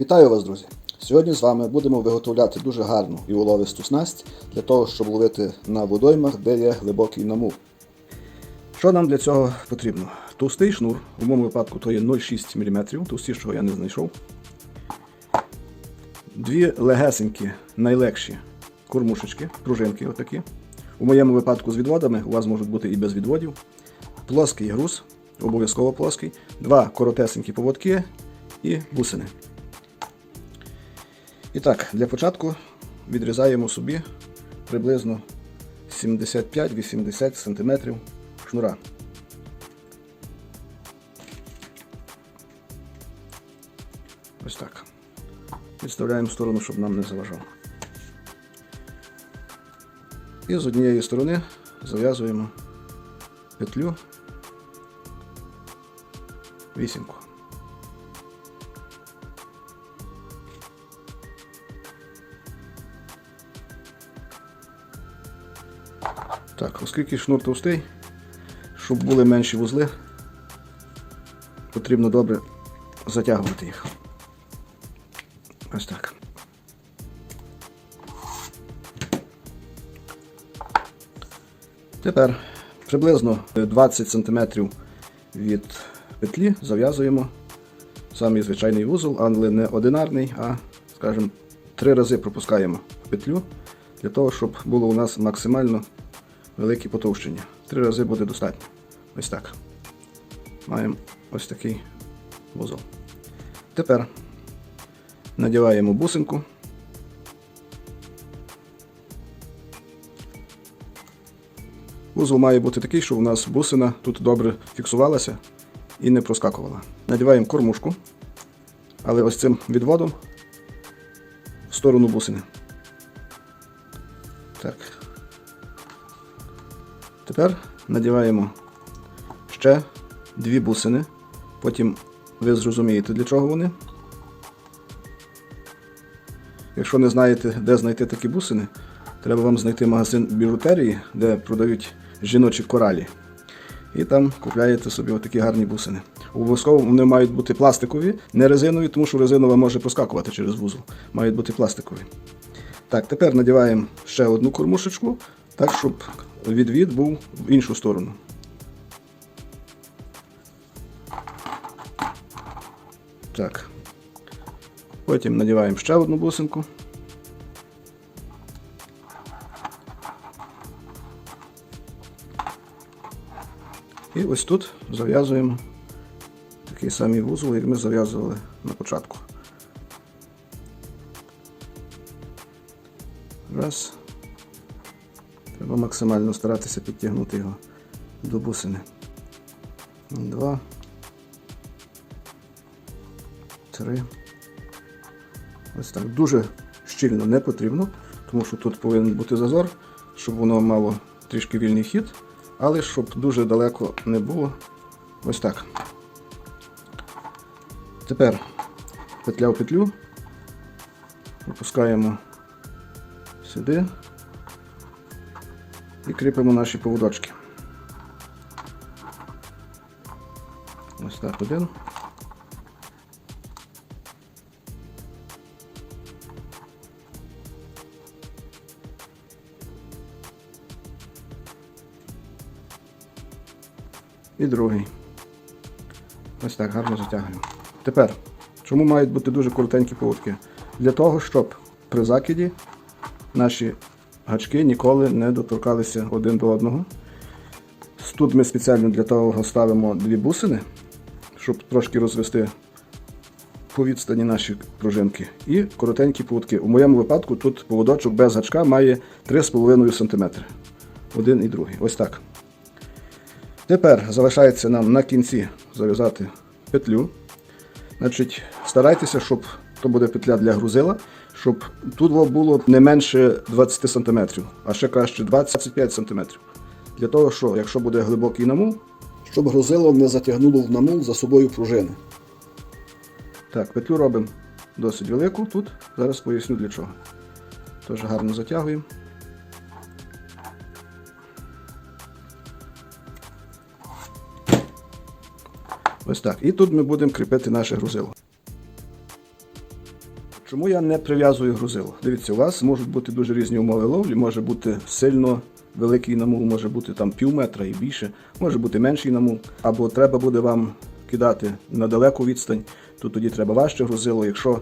Вітаю вас, друзі! Сьогодні з вами будемо виготовляти дуже гарну і уловисту снасть для того, щоб ловити на водоймах, де є глибокий намул. Що нам для цього потрібно? Товстий шнур, у моєму випадку то є 0,6 мм, товстішого я не знайшов. Дві легесенькі, найлегші кормушечки, пружинки отакі. У моєму випадку з відводами, у вас можуть бути і без відводів. Плоский груз, обов'язково плоский, два коротесенькі поводки і бусини. І так, для початку відрізаємо собі приблизно 75-80 см шнура. Ось так. Відставляємо в сторону, щоб нам не заважав. І з однієї сторони зав'язуємо петлю вісімку. Так, оскільки шнур товстий, щоб були менші вузли, потрібно добре затягувати їх. Ось так. Тепер приблизно 20 см від петлі зав'язуємо самий звичайний вузол, але не одинарний, а, скажімо, три рази пропускаємо петлю для того, щоб було у нас максимально велике потовщення. Три рази буде достатньо. Ось так. Маємо ось такий вузол. Тепер надіваємо бусинку. Вузол має бути такий, щоб у нас бусина тут добре фіксувалася і не проскакувала. Надіваємо кормушку, але ось цим відводом в сторону бусини. Так. Тепер надіваємо ще дві бусини. Потім ви зрозумієте, для чого вони. Якщо не знаєте, де знайти такі бусини, треба вам знайти магазин біжутерії, де продають жіночі коралі. І там купляєте собі отакі гарні бусини. Обов'язково вони мають бути пластикові, не резинові, тому що резинова може проскакувати через вузол. Мають бути пластикові. Так, тепер надіваємо ще одну кормушечку, так, щоб відвід був в іншу сторону. Так. Потім надіваємо ще одну бусинку. І ось тут зав'язуємо такий самий вузол, як ми зав'язували на початку. Раз. Треба максимально старатися підтягнути його до бусини. Два. Три. Ось так. Дуже щільно не потрібно, тому що тут повинен бути зазор, щоб воно мало трішки вільний хід, але щоб дуже далеко не було. Ось так. Тепер петля в петлю. Опускаємо сюди і кріпимо наші поводочки. Ось так один. І другий. Ось так гарно затягуємо. Тепер, чому мають бути дуже коротенькі поводки? Для того, щоб при закиді наші гачки ніколи не доторкалися один до одного. Тут ми спеціально для того ставимо дві бусини, щоб трошки розвести по відстані наші пружинки. І коротенькі поводки. У моєму випадку тут поводочок без гачка має 3,5 см. Один і другий. Ось так. Тепер залишається нам на кінці зав'язати петлю. Значить, Старайтеся, щоб то буде петля для грузила, щоб тут було не менше 20 см, а ще краще 25 см. Для того, що, якщо буде глибокий намул, щоб грузило не затягнуло в намул за собою пружини. Так, петлю робимо досить велику тут. Зараз поясню для чого. Теж гарно затягуємо. Ось так. І тут ми будемо кріпити наше грузило. Чому я не прив'язую грузило? Дивіться, у вас можуть бути дуже різні умови ловлі, може бути сильно великий намул, може бути там пів метра і більше, може бути менший намул, або треба буде вам кидати на далеку відстань, то тоді треба важче грузило. Якщо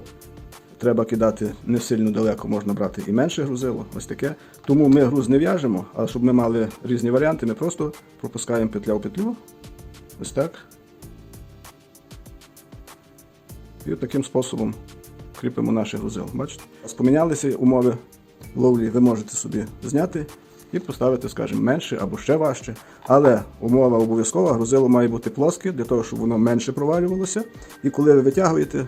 треба кидати не сильно далеко, можна брати і менше грузило, ось таке. Тому ми груз не в'яжемо, а щоб ми мали різні варіанти, ми просто пропускаємо петля в петлю. Ось так. І таким способом кріпимо наше грузило. Бачите? Помінялися умови ловлі, ви можете собі зняти і поставити, скажімо, менше або ще важче. Але умова обов'язкова, грузило має бути плоске, для того, щоб воно менше провалювалося. І коли ви витягуєте,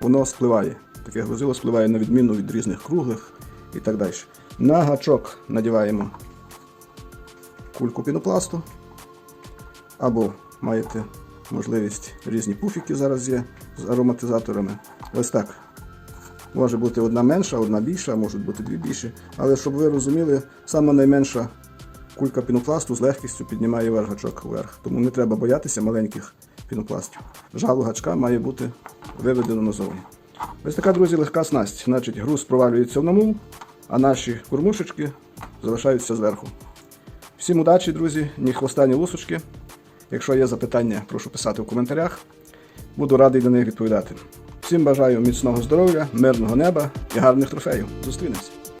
воно спливає. Таке грузило спливає на відміну від різних круглих і так далі. На гачок надіваємо кульку пінопласту. Або маєте можливість різні пуфіки зараз є з ароматизаторами. Ось так. Може бути одна менша, одна більша, можуть бути дві більші. Але щоб ви розуміли, саме найменша кулька пінопласту з легкістю піднімає вверх гачок вверх. Тому не треба боятися маленьких пінопластів. Жало гачка має бути виведено назовні. Ось така, друзі, легка снасть. Значить, груз провалюється в намул, а наші кормушечки залишаються зверху. Всім удачі, друзі, ні хвоста, ні лусочки. Якщо є запитання, прошу писати в коментарях. Буду радий на них відповідати. Всім бажаю міцного здоров'я, мирного неба і гарних трофеїв. Зустрінемось!